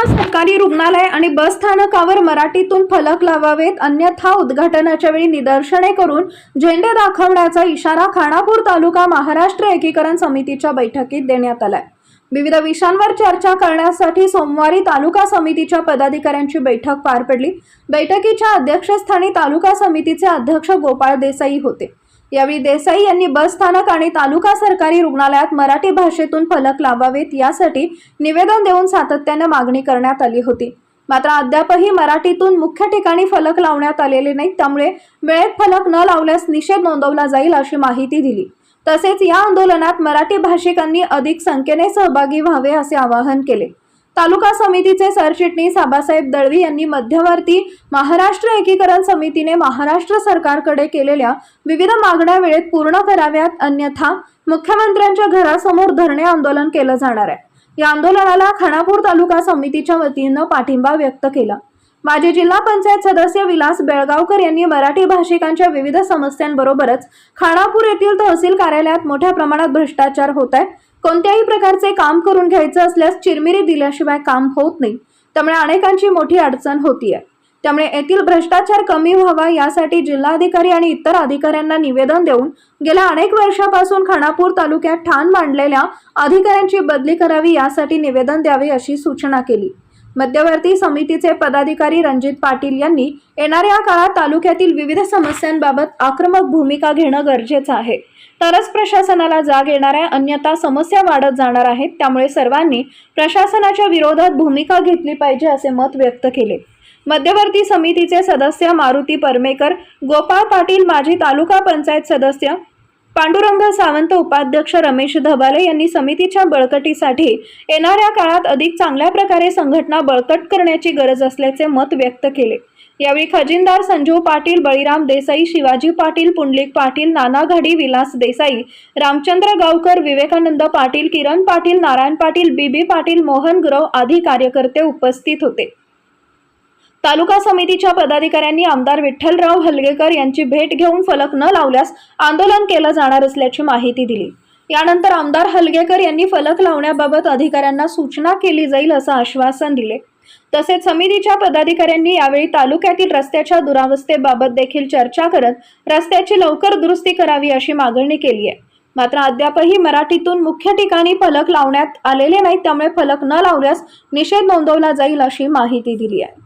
तालुका सरकारी रुग्णालय आणि बस स्थानकावर मराठीतून फलक लावावेत अन्यथा उद्घाटनाच्या वेळी निदर्शने करून झेंडे दाखवण्याचा इशारा खानापूर तालुका महाराष्ट्र एकीकरण समितीच्या बैठकीत देण्यात आलाय. विविध विषयांवर चर्चा करण्यासाठी सोमवारी तालुका समितीच्या पदाधिकाऱ्यांची बैठक पार पडली. बैठकीच्या अध्यक्षस्थानी तालुका समितीचे अध्यक्ष गोपाळ देसाई होते. यावेळी देसाई यांनी बस स्थानक आणि तालुका सरकारी रुग्णालयात मराठी भाषेतून फलक लावावेत यासाठी निवेदन देऊन सातत्यानं मागणी करण्यात आली होती. मात्र अद्यापही मराठीतून मुख्य ठिकाणी फलक लावण्यात आलेले नाहीत त्यामुळे वेळेत फलक न लावल्यास निषेध नोंदवला जाईल अशी माहिती दिली. तसेच या आंदोलनात मराठी भाषिकांनी अधिक संख्येने सहभागी व्हावे असे आवाहन केले. तालुका समितीचे सरचिटणीस आबासाहेब दळवी यांनी मध्यवर्ती महाराष्ट्र एकीकरण समितीने महाराष्ट्र सरकारकडे केलेल्या विविध मागण्या वेळेत पूर्ण कराव्यात अन्यथा मुख्यमंत्र्यांच्या घरासमोर धरणे आंदोलन केलं जाणार आहे. या आंदोलनाला खानापूर तालुका समितीच्या वतीनं पाठिंबा व्यक्त केला. माजी जिल्हा पंचायत सदस्य विलास बेळगावकर यांनी मराठी भाषिकांच्या विविध समस्यांबरोबरच खानापूर येथील तहसील कार्यालयात मोठ्या प्रमाणात भ्रष्टाचार होत आहे. कोणत्याही प्रकारचे काम करून घ्यायचं असल्यास चिरमिरी दिल्याशिवाय काम होत नाही. त्यामुळे अनेकांची मोठी अडचण होती आहे त्यामुळे येथील भ्रष्टाचार कमी व्हावा यासाठी जिल्हाधिकारी आणि इतर अधिकाऱ्यांना निवेदन देऊन गेल्या अनेक वर्षापासून खानापूर तालुक्यात ठाण मांडलेल्या अधिकाऱ्यांची बदली करावी यासाठी निवेदन द्यावे अशी सूचना केली. मध्यवर्ती समितीचे पदाधिकारी रणजित पाटील यांनी येणाऱ्या काळात तालुक्यातील विविध समस्यांबाबत आक्रमक भूमिका घेणं गरजेचं आहे. तरच प्रशासनाला जाग येणार आहे अन्यथा समस्या वाढत जाणार आहेत. त्यामुळे सर्वांनी प्रशासनाच्या विरोधात भूमिका घेतली पाहिजे असे मत व्यक्त केले. मध्यवर्ती समितीचे सदस्य मारुती परमेकर गोपाळ पाटील माजी तालुका पंचायत सदस्य पांडुरंग सावंत उपाध्यक्ष रमेश धबाले यांनी समितीच्या बळकटीसाठी येणाऱ्या काळात अधिक चांगल्या प्रकारे संघटना बळकट करण्याची गरज असल्याचे मत व्यक्त केले. यावेळी खजिनदार संजीव पाटील बळीराम देसाई शिवाजी पाटील पुंडलिक पाटील नाना घाडी विलास देसाई रामचंद्र गावकर विवेकानंद पाटील किरण पाटील नारायण पाटील बीबी पाटील मोहन गुरव आदी कार्यकर्ते उपस्थित होते. तालुका समितीच्या पदाधिकाऱ्यांनी आमदार विठ्ठलराव हलगेकर यांची भेट घेऊन फलक न लावल्यास आंदोलन केलं जाणार असल्याची माहिती दिली. यानंतर आमदार हलगेकर यांनी फलक लावण्याबाबत अधिकाऱ्यांना सूचना केली जाईल असं आश्वासन दिले. तसेच समितीच्या पदाधिकाऱ्यांनी यावेळी तालुक्यातील रस्त्याच्या दुरावस्थेबाबत देखील चर्चा करत रस्त्याची लवकर दुरुस्ती करावी अशी मागणी केली आहे. मात्र अद्यापही मराठीतून मुख्य ठिकाणी फलक लावण्यात आलेले नाहीत त्यामुळे फलक न लावल्यास निषेध नोंदवला जाईल अशी माहिती दिली आहे.